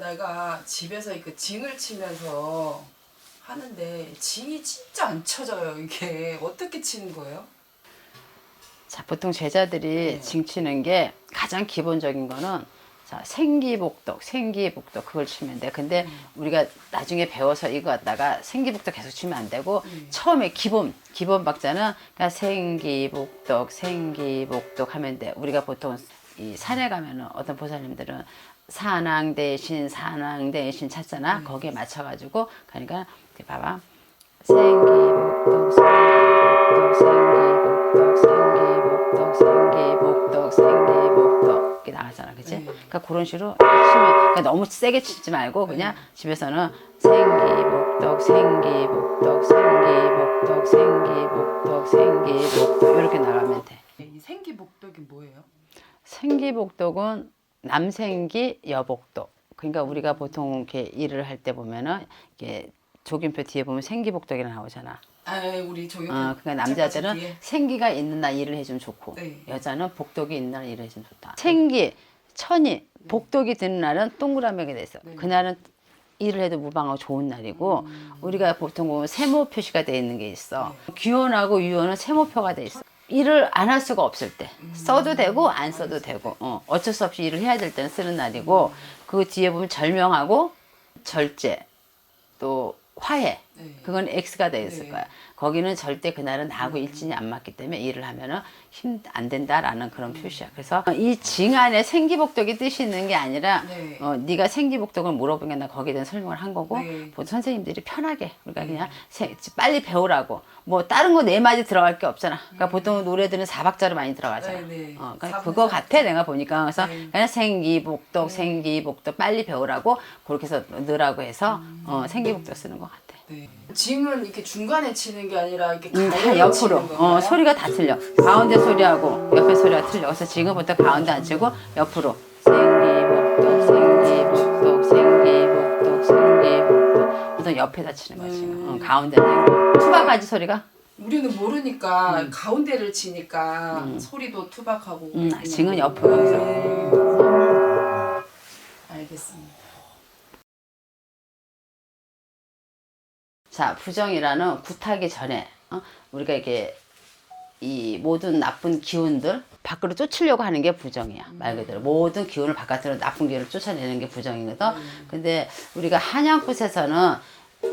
내가 집에서 그 징을 치면서 하는데 징이 진짜 안 쳐져요. 이게 어떻게 치는 거예요? 자, 보통 제자들이 네. 징치는 게 가장 기본적인 거는 자, 생기복덕, 생기복덕 그걸 치면 돼. 근데 음. 우리가 나중에 배워서 이거 갖다가 생기복덕 계속 치면 안 되고 음. 처음에 기본 기본 박자는 그냥 생기복덕, 생기복덕 하면 돼. 우리가 보통 이 산에 가면은 어떤 보살님들은 산왕 대신 산왕 대신 찾잖아. 음. 거기에 맞춰가지고 그러니까 봐봐. 생기복덕, 생기복덕, 생기복덕, 생기복덕, 생기복덕, 생기복덕 이렇게 나가잖아, 그치? 네. 그러니까 그런 식으로 치면 그러니까 너무 세게 치지 말고 그냥 집에서는 생기복덕, 생기복덕, 생기복덕, 생기복덕, 생기복덕 이렇게 나가면 돼. 이 생기복덕이 뭐예요? 생기복덕은 남생기 여복덕. 그러니까 우리가 보통 이렇게 일을 할 때 보면은 이게 조균표 뒤에 보면 생기복덕이라 나오잖아. 아, 우리 저기 어, 그러니까 남자들은 생기가 있는 날 일을 해주면 좋고 네. 여자는 복덕이 있는 날 일을 해주면 좋다. 생기, 천이, 복덕이 드는 날은 동그라미가 돼 있어. 네. 그날은 일을 해도 무방하고 좋은 날이고 음. 우리가 보통 보면 세모 표시가 돼 있는 게 있어. 네. 기원하고 유원은 세모표가 돼 있어. 일을 안 할 수가 없을 때 음. 써도 되고 안 써도 되고 어, 어쩔 수 없이 일을 해야 될 때는 쓰는 날이고 음. 그 뒤에 보면 절명하고 절제 또 화해 네. 그건 X가 돼 있을 네. 거야. 거기는 절대 그날은 나하고 일진이 안 맞기 때문에 일을 하면은 힘 안 된다라는 그런 표시야. 그래서 이 징 안에 생기복덕이 뜻이 있는 게 아니라 네. 어, 네가 생기복덕을 물어보면 나 거기에 대한 설명을 한 거고 네. 보통 선생님들이 편하게 그러니까 그냥 세- 빨리 배우라고 뭐 다른 거 네 마디 들어갈 게 없잖아. 그러니까 보통 노래들은 사박자로 많이 들어가잖아. 음. 네, 네. 어, 그러니까 그거. 같아 내가 보니까 그래서 네. 그냥 생기복덕 생기복덕 빨리 배우라고 그렇게 해서 넣으라고 해서 음. 어, 생기복덕 쓰는 것 같아. 네. 징은 이렇게 중간에 치는 게 아니라 이렇게 음, 다 가운데 옆으로. 치는 건가요? 어, 소리가 다 틀려. 가운데 소리하고 옆에 소리가 틀려. 그래서 지금부터 가운데 안 치고 옆으로. 생기복덕, 생기복덕, 생기복덕, 생기복덕. 우선 옆에다 치는 거지. 음. 어, 가운데는. 투박하지 소리가? 우리는 모르니까 가운데를 치니까 소리도 투박하고 음. 징은 옆으로 해서. 네. 알겠습니다. 자, 부정이라는 굿하기 전에 어? 우리가 이게 이 모든 나쁜 기운들 밖으로 쫓으려고 하는 게 부정이야. 말 그대로 모든 기운을 바깥으로 나쁜 기운을 쫓아내는 게 부정이거든. 근데 우리가 한양굿에서는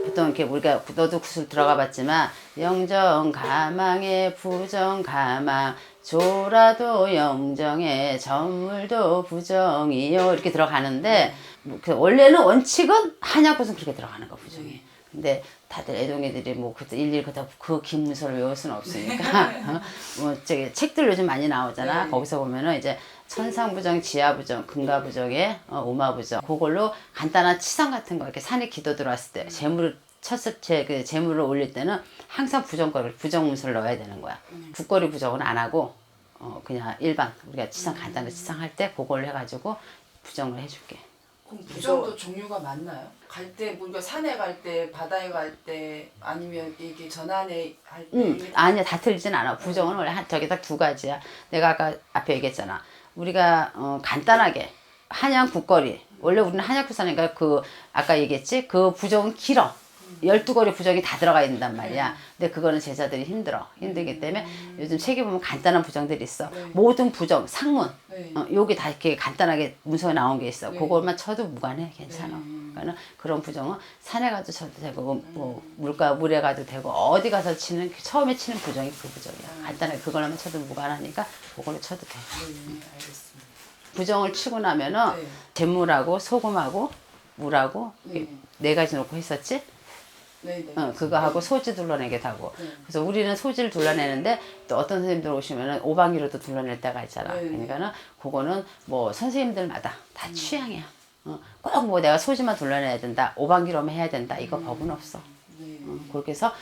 보통 이렇게 우리가 너도 굿을 들어가 봤지만 영정 가망에 부정 가망 조라도 영정에 전물도 부정이요 이렇게 들어가는데 뭐그 원래는 원칙은 한양굿은 그렇게 들어가는 거 부정이. 근데 다들 애동이들이 뭐 그때 일일이 그다 그 기문서를 외울 수는 없으니까 어? 뭐 저기 책들 요즘 많이 나오잖아. 네. 거기서 보면은 이제 천상부정, 지하부정, 금가부정에 어, 우마부정 그걸로 간단한 치상 같은 거 이렇게 산에 기도 들어왔을 때 재물을 쳤을 때그 재물을 올릴 때는 항상 부정거리 부정문서를 넣어야 되는 거야. 국거리 부정은 안 하고 어 그냥 일반 우리가 치상 간단한 치상할 때 그걸 해가지고 부정을 해줄게. 그럼 부정도 종류가 많나요? 갈때 우리가 산에 갈 때 바다에 갈 때 아니면 이게 전환에 할 때. 응, 이게 아니야 다 틀리진 않아. 부정은 원래 한 저기 딱두 가지야. 내가 아까 앞에 얘기했잖아. 우리가 어, 간단하게 한양 국거리. 원래 우리는 한양 국사니까 그 아까 얘기했지. 그 부정은 길어. 열두 거리 부정이 다 들어가야 된단 말이야. 근데 그거는 제자들이 힘들어. 힘들기 때문에 요즘 책에 보면 간단한 부정들이 있어. 네. 모든 부정, 상문. 네. 어, 여기 다 이렇게 간단하게 문서에 나온 게 있어. 네. 그것만 쳐도 무관해. 괜찮아. 네. 그러니까 그런 부정은 산에 가도 쳐도 되고 뭐, 뭐 물가 물에 가도 되고 어디 가서 치는 처음에 치는 부정이 그 부정이야. 간단하게 그걸로만 쳐도 무관하니까 그걸로 쳐도 돼. 부정을 치고 나면은 네. 재물하고 소금하고 물하고 네. 네 가지 놓고 했었지. 네, 네. 어, 그거 하고 소지 둘러내기도 하고. 네. 그래서 우리는 소지를 둘러내는데 또 어떤 선생님들 오시면은 오방기로도 둘러낼 때가 있잖아. 네, 네. 그러니까는 그거는 뭐 선생님들마다 다 취향이야. 어, 꼭뭐 내가 소지만 둘러내야 된다. 오방기로만 해야 된다. 이거 법은 없어. 네. 어, 그렇게 해서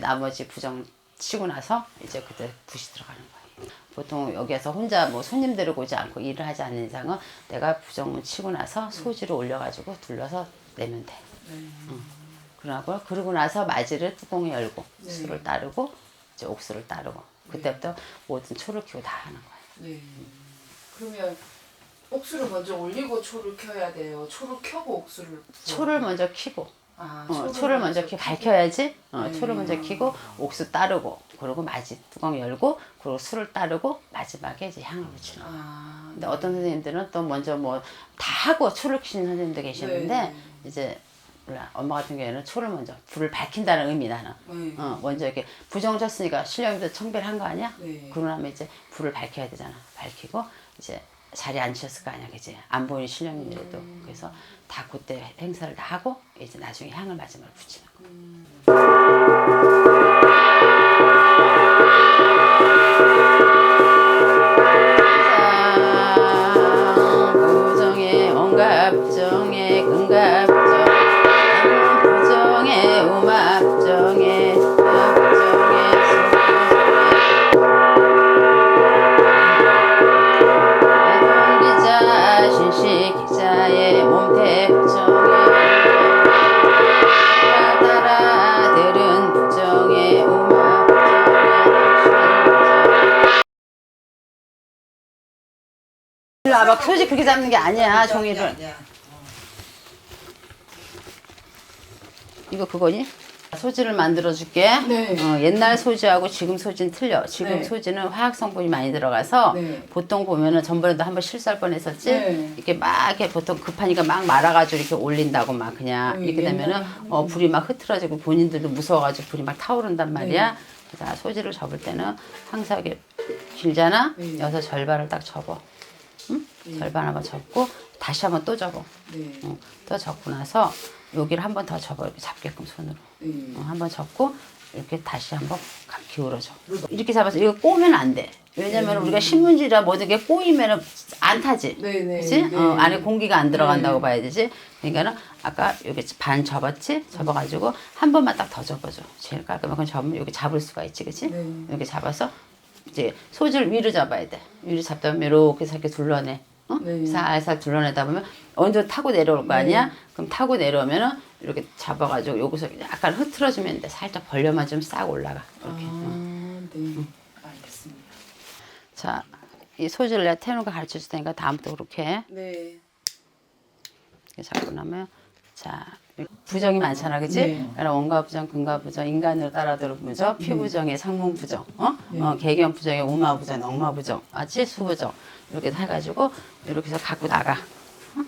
나머지 부정 치고 나서 이제 그때 붓이 들어가는 거예요. 보통 여기에서 혼자 뭐 손님들을 오지 않고 일을 하지 않는 이상은 내가 부정문 치고 나서 소지를 올려가지고 둘러서 내면 돼. 네. 그러고 그러고 나서 마지를 뚜껑을 열고 네. 술을 따르고 이제 옥수를 따르고 그때부터 모든 초를 키고 다 하는 거야. 네. 그러면 옥수를 먼저 올리고 초를 켜야 돼요. 초를 켜고 옥수를. 초를 먼저 키고 아, 어, 초를 먼저 키 밝혀야지. 어, 네. 초를 먼저 키고 옥수 따르고 그리고 마지 뚜껑 열고 그리고 술을 따르고 마지막에 이제 향을 붙이는 거야. 아, 근데 어떤 선생님들은 또 먼저 뭐 다 하고 초를 키는 선생님도 계시는데 네. 이제 엄마 같은 경우에는 초를 먼저 불을 밝힌다는 의미 나는 네. 어, 먼저 이렇게 부정 쳤으니까 신령님도 청배를 한거 아니야? 네. 그러고 나면 이제 불을 밝혀야 되잖아. 밝히고 이제 자리에 앉으셨을 거 아니야, 그지? 안 보이는 신령님이라도 음. 그래서 다 그때 행사를 다 하고 이제 나중에 향을 마지막에 붙이는 거. 부 와봐 소지 그렇게 잡는 게 아니야 종이를 이거 그거니? 소지를 만들어 줄게. 네. 어, 옛날 소지하고 지금 소지는 틀려. 지금 네. 소지는 화학 성분이 많이 들어가서 네. 보통 보면은 전번에도 한번 실수할 뻔했었지. 네. 이렇게 막 이렇게 보통 급하니까 막 말아가지고 이렇게 올린다고 막 그냥 네, 이렇게 되면은 옛날에 어 불이 막 흐트러지고 본인들도 무서워가지고 불이 막 타오른단 말이야. 네. 그래서 소지를 접을 때는 항상 이게 길잖아. 네. 여기서 절반을 딱 접어. 응? 네. 절반 한번 접고 다시 한번 또 접어. 네. 어, 또 접고 나서 여기를 한번 더 접어 이렇게 잡게끔 손으로 네. 어, 한번 접고 이렇게 다시 한번 가- 기울어줘 이렇게 잡아서 이거 꼬면 안 돼 왜냐면 우리가 신문지라 모든 게 꼬이면은 안 타지 네, 네, 그치? 네. 어, 안에 공기가 안 들어간다고 네. 봐야 되지 그러니까는 아까 여기 반 접었지 접어가지고 한 번만 딱 더 접어줘 제일 깔끔한 건 접으면 여기 잡을 수가 있지 그치? 네. 이렇게 잡아서 이제 소지를 위로 잡아야 돼 위로 잡다 보면 이렇게 이렇게 둘러내 어? 네. 살살 둘러내다 보면 정도 타고 내려올 거 아니야? 그럼 타고 내려오면은 이렇게 잡아가지고 여기서 약간 흐트러지면 돼. 살짝 벌려만 좀 싹 올라가. 이렇게. 아, 네. 알겠습니다. 자, 이 소지를 내가 태우는 거 가르쳐 줄 테니까 다음부터 그렇게 해. 네. 이렇게 잡고 나면 자 부정이 많잖아, 그치? 네. 그러니까 원가 부정, 근가 부정, 인간으로 따라들은 부정, 피부정의 상문 부정, 어? 네. 어 개경 부정의 우마 부정, 엉마 부정, 아치 수 부정 이렇게 해가지고 이렇게 해서 갖고 나가. 어?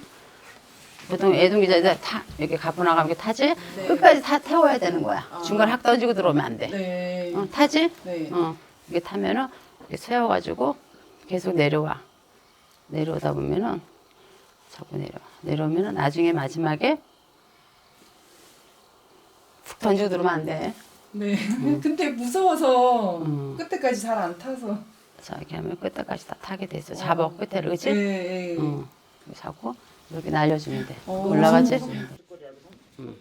보통 애동기자들 타 이렇게 갖고 나가면 이렇게 타지 네. 끝까지 타 태워야 되는 거야. 중간에 확 던지고 들어오면 안 돼. 네. 어, 타지? 네. 어, 이게 타면은 이렇게 세워가지고 계속 내려와. 내려오다 보면은 자꾸 내려. 내려오면은 나중에 마지막에 푹 던지고 들어오면 안 돼. 네. 근데 무서워서 음. 끝에까지 잘 안 타서. 자, 이렇게 하면 끝에까지 다 타게 돼 있어. 잡아, 끝에를, 그치? 네. 네. 응. 이렇게 잡고 이렇게 날려주면 돼. 어. 올라가지? 응.